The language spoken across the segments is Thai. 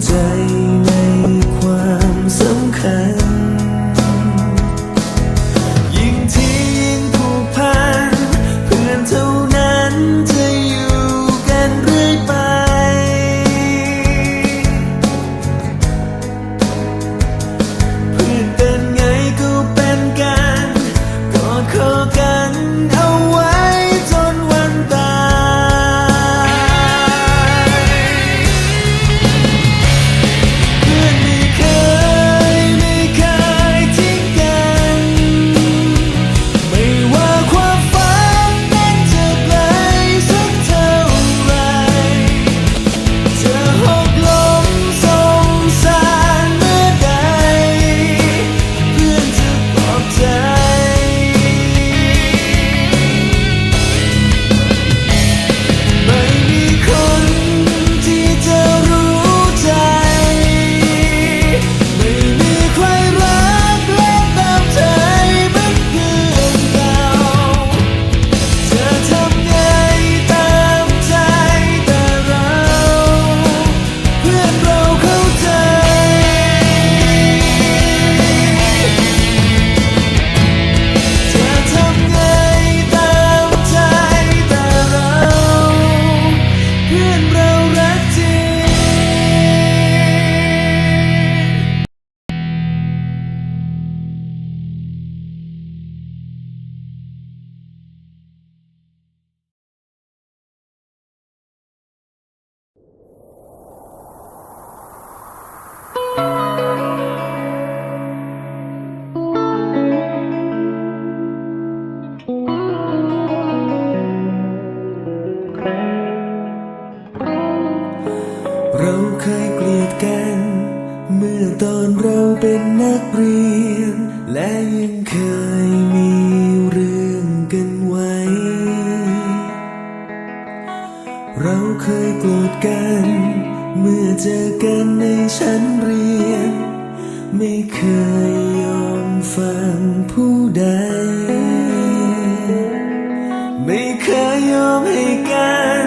在 เราเคยโกรธกัน เมื่อเจอกันในชั้นเรียน ไม่เคยยอมฟังผู้ใด ไม่เคยยอมให้กัน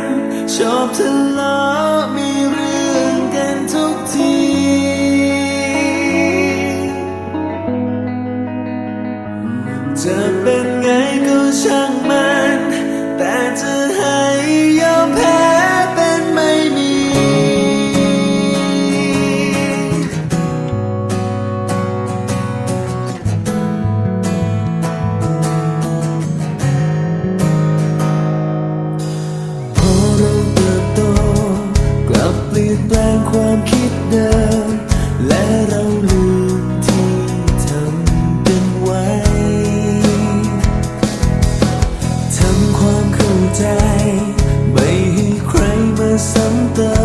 ชอบทะเลาะมีเรื่องกันทุก pergunta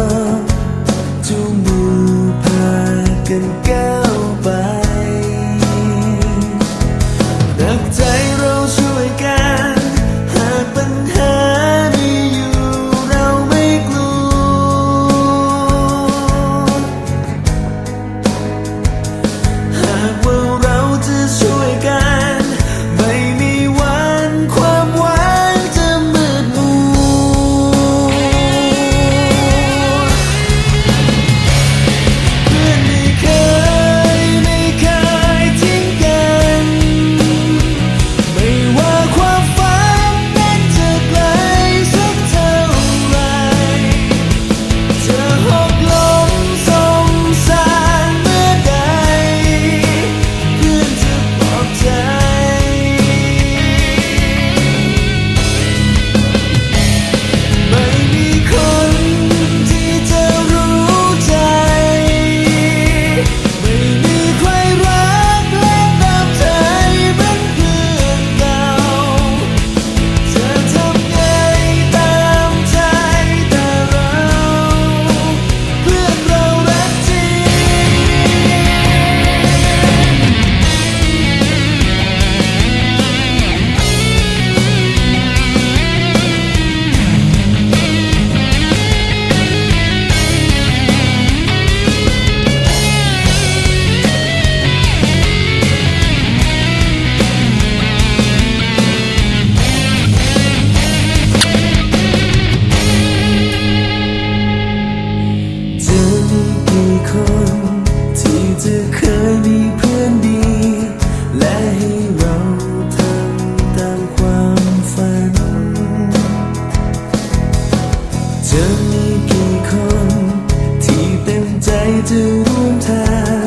จะร่วมทาง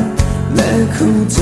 และเข้าใจ